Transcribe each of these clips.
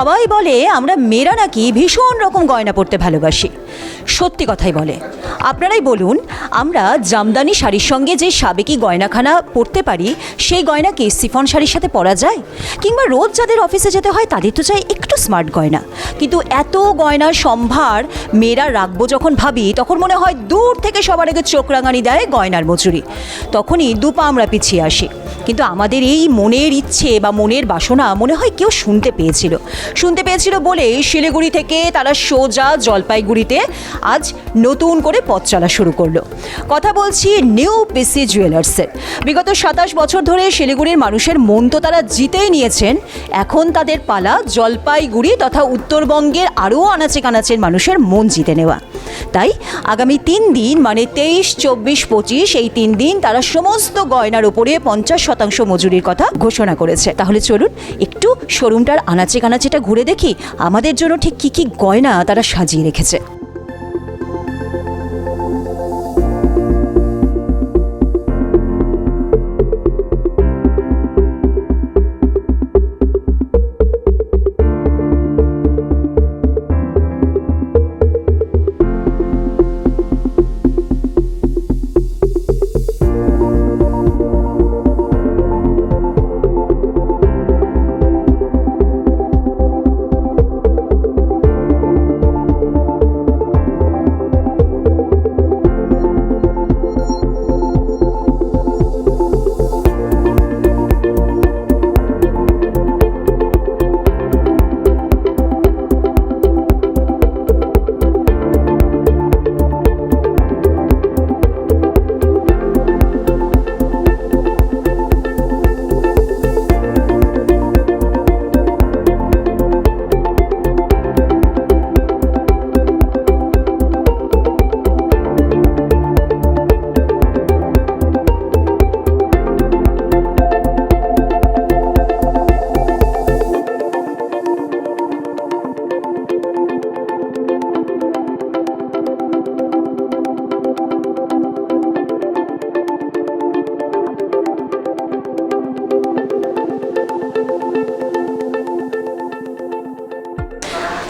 সবাই বলে, আমরা মেয়েরা নাকি ভীষণ রকম গয়না পরতে ভালোবাসি। সত্যি কথাই বলে। আপনারাই বলুন, আমরা জামদানি শাড়ির সঙ্গে যে সাবেকি গয়নাখানা পরতে পারি, সেই গয়না কি সিফন শাড়ির সাথে পরা যায়? কিংবা রোজ যাদের অফিসে যেতে হয়, তাদের তো চাই একটু স্মার্ট গয়না। কিন্তু এত গয়নার সম্ভার মেয়েরা রাখব যখন ভাবি, তখন মনে হয় দূর থেকে সবার আগে চোখ রাঙানি দেয় গয়নার মজুরি। তখনই দু পা আমরা পিছিয়ে আসি। কিন্তু আমাদের এই মনের ইচ্ছে বা মনের বাসনা মনে হয় কেউ শুনতে পেয়েছিল। শুনতে পেয়েছিল বলে শিলিগুড়ি থেকে তারা সোজা জলপাইগুড়িতে আজ নতুন করে পথ চলা শুরু করল। কথা বলছি নিউ পিসি জুয়েলার্সের বিগত সাতাশ বছর ধরে শিলিগুড়ির মানুষের মন তো তারা জিতেই নিয়েছেন। এখন তাদের পালা জলপাইগুড়ি তথা উত্তরবঙ্গের আরও আনাচে কানাচের মানুষের মন জিতে নেওয়া। তাই আগামী তিন দিন মানে তেইশ, চব্বিশ, পঁচিশ, এই তিন দিন তারা সমস্ত গয়নার উপরে পঞ্চাশ শতাংশ মজুরির কথা ঘোষণা করেছে। তাহলে চলুন একটু শোরুমটার আনাচে কানাচেটা ঘুরে দেখি, আমাদের জন্য ঠিক কী কী গয়না তারা সাজিয়ে রেখেছে।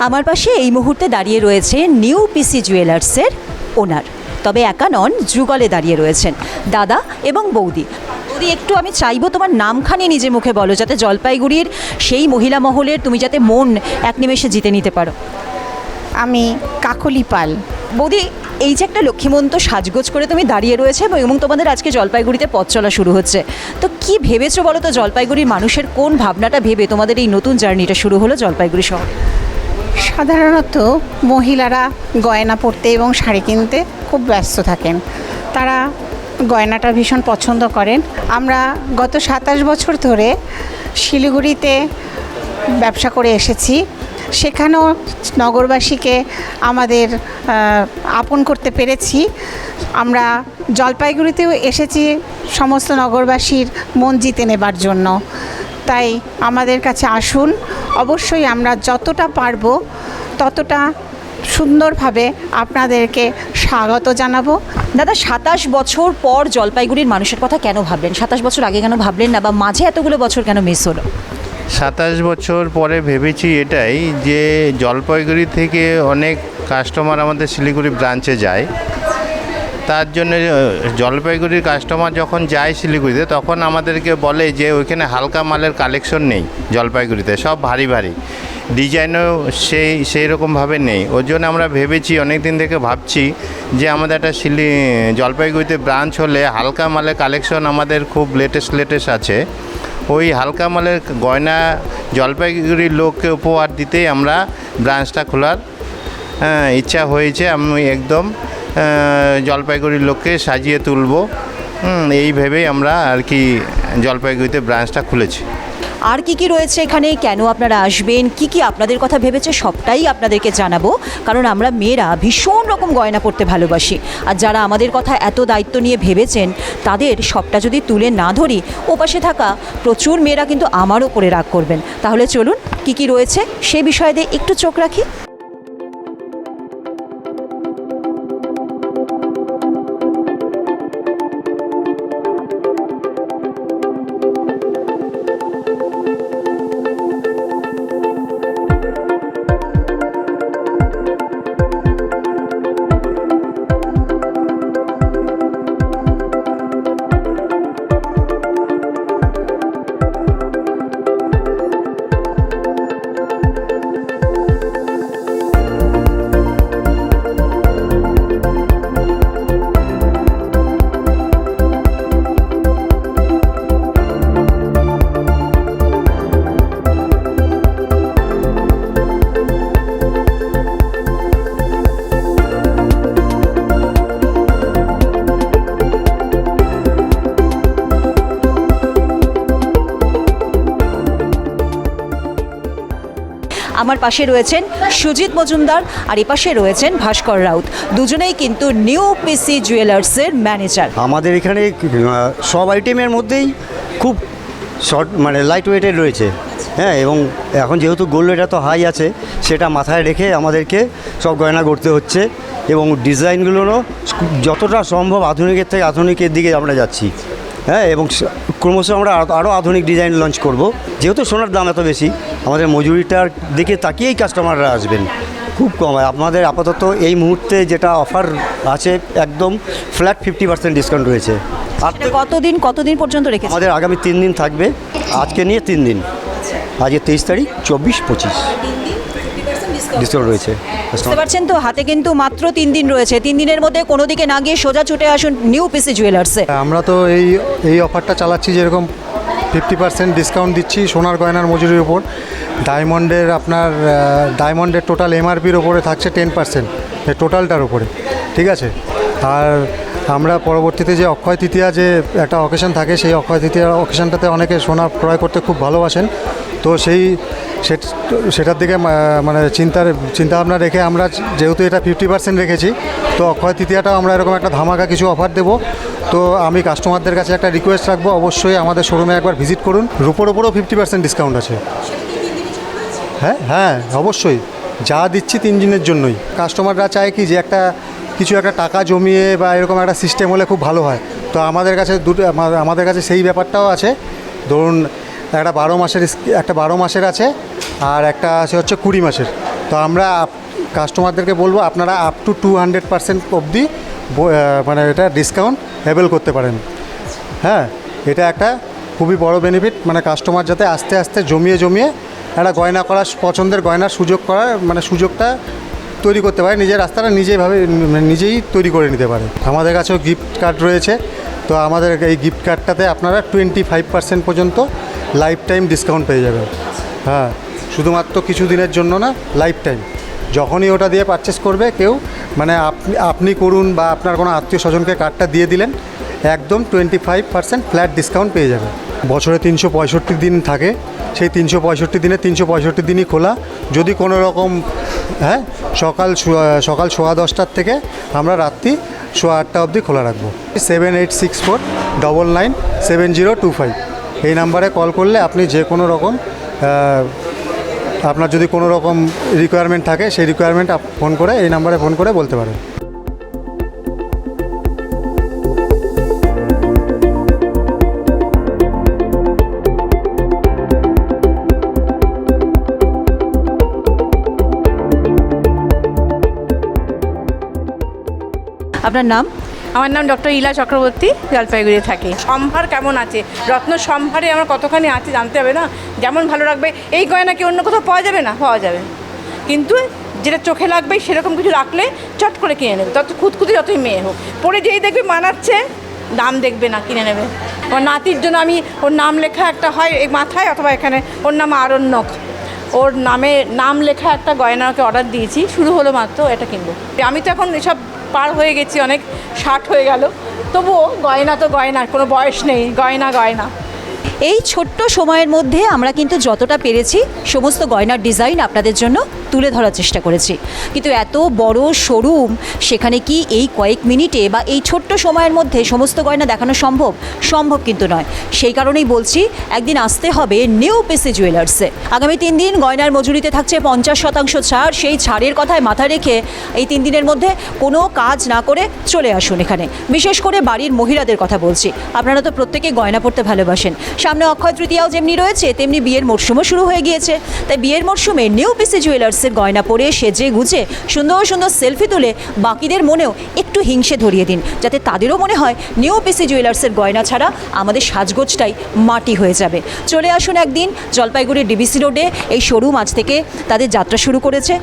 আমার পাশে এই মুহূর্তে দাঁড়িয়ে রয়েছে নিউ পিসি জুয়েলার্সের ওনার। তবে একা নন যুগলে দাঁড়িয়ে রয়েছেন দাদা এবং বৌদি। বৌদি একটু আমি চাইব তোমার নামখানি নিজে মুখে বলো যাতে জলপাইগুড়ির সেই মহিলা মহলের তুমি যাতে মন এক নিমেষে জিতে নিতে পারো। আমি কাকলি পাল। বৌদি এই যে একটা লক্ষ্মীমন্ত সাজগোজ করে তুমি দাঁড়িয়ে রয়েছে এবং তোমাদের আজকে জলপাইগুড়িতে পথ চলা শুরু হচ্ছে। তো কি ভেবেছো বলো তো জলপাইগুড়ির মানুষের কোন ভাবনাটা ভেবে তোমাদের এই নতুন জার্নিটা শুরু হলো জলপাইগুড়ি শহরে? সাধারণত মহিলারা গয়না পরতে এবং শাড়ি কিনতে খুব ব্যস্ত থাকেন। তারা গয়নাটা ভীষণ পছন্দ করেন। আমরা গত সাতাশ বছর ধরে শিলিগুড়িতে ব্যবসা করে এসেছি। সেখানেও নগরবাসীকে আমাদের আপন করতে পেরেছি। আমরা জলপাইগুড়িতেও এসেছি সমস্ত নগরবাসীর মন জিতে নেবার জন্য। তাই আমাদের কাছে আসুন। অবশ্যই আমরা যতটা পারব ততটা সুন্দরভাবে আপনাদেরকে স্বাগত জানাব। দাদা সাতাশ বছর পর জলপাইগুড়ির মানুষের কথা কেন ভাবলেন? সাতাশ বছর আগে কেন ভাবলেন না বা মাঝে এতগুলো বছর কেন মিস হলো? সাতাশ বছর পরে ভেবেছি এটাই যে জলপাইগুড়ি থেকে অনেক কাস্টমার আমাদের শিলিগুড়ি ব্রাঞ্চে যায়। তার জন্য জলপাইগুড়ির কাস্টমার যখন যায় শিলিগুড়িতে, তখন আমাদেরকে বলে যে ওইখানে হালকা মালের কালেকশন নেই জলপাইগুড়িতে, সব ভারী ভারী। ডিজাইনও সেই সেই রকমভাবে নেই। ওর জন্য আমরা ভেবেছি অনেক দিন থেকে ভাবছি যে আমাদের একটা শিলি, জলপাইগুড়িতে ব্রাঞ্চ হলে হালকা মালের কালেকশন আমাদের খুব লেটেস্ট লেটেস্ট আছে। ওই হালকা মালের গয়না জলপাইগুড়ির লোককে উপহার দিতেই আমরা ব্রাঞ্চটা খোলার ইচ্ছা হয়েছে। আমি একদম জলপাইগুড়ির লোককে সাজিয়ে তুলব। এই ভেবেই আমরা আর কি জলপাইগুড়িতে ব্রাঞ্চটা খুলেছি। আর কি কি রয়েছে এখানে? কেন আপনারা আসবেন? কি কি আপনাদের কথা ভেবেছে? সবটাই আপনাদেরকে জানাব। কারণ আমরা মেয়েরা ভীষণ রকম গয়না পড়তে ভালোবাসি। আর যারা আমাদের কথা এত দায়িত্ব নিয়ে ভেবেছেন, তাদের সবটা যদি তুলে না ধরি, ওপাশে থাকা প্রচুর মেয়েরা কিন্তু আমার ওপরে রাগ করবেন। তাহলে চলুন, কি কি রয়েছে সে বিষয়ে একটু চোখ রাখি। আমার পাশে রয়েছেন সুজিত মজুমদার আর এপাশে রয়েছেন ভাস্কর রাউত। দুজনেই কিন্তু নিউ পিসি জুয়েলার্সের ম্যানেজার আমাদের এখানে সব আইটেমের মধ্যেই খুব শর্ট মানে লাইট ওয়েটেড রয়েছে। হ্যাঁ এবং এখন যেহেতু গোল্ড এটা তো হাই আছে, সেটা মাথায় রেখে আমাদেরকে সব গয়না করতে হচ্ছে এবং ডিজাইনগুলোরও যতটা সম্ভব আধুনিকের থেকে আধুনিকের দিকে আমরা যাচ্ছি। হ্যাঁ এবং ক্রমশ আমরা আরও আধুনিক ডিজাইন লঞ্চ করব। যেহেতু সোনার দাম এত বেশি আমাদের মজুরিটার দিকে তাকিয়েই কাস্টমাররা আসবেন। খুব কম। হয় আপনাদের আপাতত এই মুহূর্তে যেটা অফার আছে একদম ফ্ল্যাট ফিফটি পার্সেন্ট ডিসকাউন্ট রয়েছে। আর কতদিন কতদিন পর্যন্ত রেখে আমাদের আগামী তিন দিন থাকবে। আজকে নিয়ে তিন দিন। আজকে তেইশ তারিখ চব্বিশ পঁচিশ। ডিসকাউন্ট রয়েছে। বুঝতে পারছেন তো? হাতে কিন্তু মাত্র তিন দিন রয়েছে। তিন দিনের মধ্যে কোনো দিকে না গিয়ে সোজা ছুটে আসুন নিউ পিসি জুয়েলার্সে আমরা তো এই এই অফারটা চালাচ্ছি যেরকম ফিফটি পার্সেন্ট ডিসকাউন্ট দিচ্ছি সোনার গয়নার মজুরির উপর। ডায়মন্ডের আপনার ডায়মন্ডের টোটাল এমআরপির ওপরে থাকছে টেন পার্সেন্ট টোটালটার উপরে। ঠিক আছে? আর আমরা পরবর্তীতে যে অক্ষয় তৃতীয়া যে একটা অকেশন থাকে, সেই অক্ষয় তৃতীয়া অকেশনটাতে অনেকে সোনা ক্রয় করতে খুব ভালোবাসেন। তো সেই সেট- সেটার দিকে মানে চিন্তার, চিন্তাভাবনা রেখে আমরা যেহেতু এটা ফিফটি পার্সেন্ট রেখেছি, তো অক্ষয় তৃতীয়াটাও আমরা এরকম একটা ধামাকা কিছু অফার দেবো। তো আমি কাস্টমারদের কাছে একটা রিকোয়েস্ট রাখব, অবশ্যই আমাদের শোরুমে একবার ভিজিট করুন। রুপোর ওপরেও ফিফটি পার্সেন্ট ডিসকাউন্ট আছে। হ্যাঁ হ্যাঁ অবশ্যই। যা দিচ্ছি তিন দিনের জন্যই। কাস্টমাররা চায় কি যে একটা কিছু একটা টাকা জমিয়ে বা এরকম একটা সিস্টেম হলে খুব ভালো হয়। তো আমাদের কাছে দুটো আমাদের কাছে সেই ব্যাপারটাও আছে। ধরুন, একটা বারো মাসের একটা বারো মাসের আছে আর একটা আছে হচ্ছে কুড়ি মাসের। তো আমরা কাস্টমারদেরকে বলব আপনারা up to two hundred percent অবধি মানে এটা ডিসকাউন্ট অ্যাভেল করতে পারেন। হ্যাঁ এটা একটা খুবই বড় বেনিফিট মানে কাস্টমার যাতে আস্তে আস্তে জমিয়ে জমিয়ে একটা গয়না করার পছন্দের গয়নার সুযোগ করার মানে সুযোগটা তৈরি করতে পারে, নিজের রাস্তাটা নিজেইভাবে মানে নিজেই তৈরি করে নিতে পারে। আমাদের কাছেও গিফট কার্ড রয়েছে, তো আমাদের এই গিফট কার্ডটাতে আপনারা টোয়েন্টি ফাইভ পার্সেন্ট পর্যন্ত লাইফ টাইম ডিসকাউন্ট পেয়ে যাবেন। হ্যাঁ শুধুমাত্র কিছু দিনের জন্য না লাইফ টাইম যখনই ওটা দিয়ে পারচেস করবে, কেউ মানে আপনি আপনি করুন বা আপনার কোনো আত্মীয় স্বজনকে কার্ডটা দিয়ে দিলেন, একদম twenty five percent flat discount পেয়ে যাবে বছরে তিনশো পঁয়ষট্টি দিন থাকে। সেই তিনশো পঁয়ষট্টি দিনে তিনশো পঁয়ষট্টি দিনই খোলা। যদি কোনো রকম হ্যাঁ সকাল সকাল সোয়া দশটার থেকে আমরা রাত্রি সোয়া আটটা অবধি খোলা রাখব। Seven eight six four double nine seven zero two five. এই নাম্বারে কল করলে আপনি যে কোনো রকম আপনার যদি কোনো রকম রিকোয়ারমেন্ট থাকে, সেই রিকোয়ারমেন্ট ফোন করে, এই নাম্বারে ফোন করে বলতে পারেন। আপনার নাম? আমার নাম ডক্টর ইলা চক্রবর্তী জলপাইগুড়ি থাকি। সম্ভার কেমন আছে? রত্ন সম্ভারে আমার কতখানি আছে জানতে হবে না? যেমন ভালো লাগবে। এই গয়না কি অন্য কোথাও পাওয়া যাবে না? পাওয়া যাবে। কিন্তু যেটা চোখে লাগবে, সেরকম কিছু রাখলে চট করে কিনে নেবে। তত খুঁতখুঁতি যতই মেয়ে হোক। পরে যেই দেখবে মানাচ্ছে, দাম দেখবে না, কিনে নেবে। আমার নাতির জন্য আমি, ওর নাম লেখা একটা হয় এই মাথায়, অথবা এখানে। ওর নাম আরণ্যক। ওর নামে, নাম লেখা একটা গয়নাকে অর্ডার দিয়েছি। শুরু হলো মাত্র এটা কিনবো। আমি তো এখন এসব পার হয়ে গেছি অনেক, ষাট হয়ে গেল। তবুও গয়না তো গয়না কোনো বয়স নেই, গয়না গয়না। এই ছোট্ট সময়ের মধ্যে আমরা কিন্তু যতটা পেরেছি সমস্ত গয়নার ডিজাইন আপনাদের জন্য তুলে ধরার চেষ্টা করেছি। কিন্তু এত বড় শোরুম, সেখানে কি এই কয়েক মিনিটে বা এই ছোট্ট সময়ের মধ্যে সমস্ত গয়না দেখানো সম্ভব? সম্ভব কিন্তু নয়। সেই কারণেই বলছি, একদিন আসতে হবে নিউ পিসি জুয়েলার্সে আগামী তিন দিন গয়নার মজুরিতে থাকছে পঞ্চাশ শতাংশ ছাড়। সেই ছাড়ের কথায় মাথা রেখে এই তিন দিনের মধ্যে কোনো কাজ না করে চলে আসুন এখানে। বিশেষ করে বাড়ির মহিলাদের কথা বলছি। আপনারা তো প্রত্যেকে গয়না পড়তে ভালোবাসেন। সামনে অক্ষয় তৃতীয়াও যেমনি রয়েছে, তেমনি বিয়ের মরশুমও শুরু হয়ে গিয়েছে। তাই বিয়ের মরশুমে নিউ পিসি জুয়েলার্সের গয়না পরে সেজে গুজে সুন্দর সুন্দর সেলফি তুলে বাকিদের মনেও একটু হিংসে ধরিয়ে দিন, যাতে তাদেরও মনে হয় নিউ পিসি জুয়েলার্সের গয়না ছাড়া আমাদের সাজগোজটাই মাটি হয়ে যাবে। চলে আসুন একদিন জলপাইগুড়ির ডিবিসি রোডে এই শোরুম আজ থেকে তাদের যাত্রা শুরু করেছে।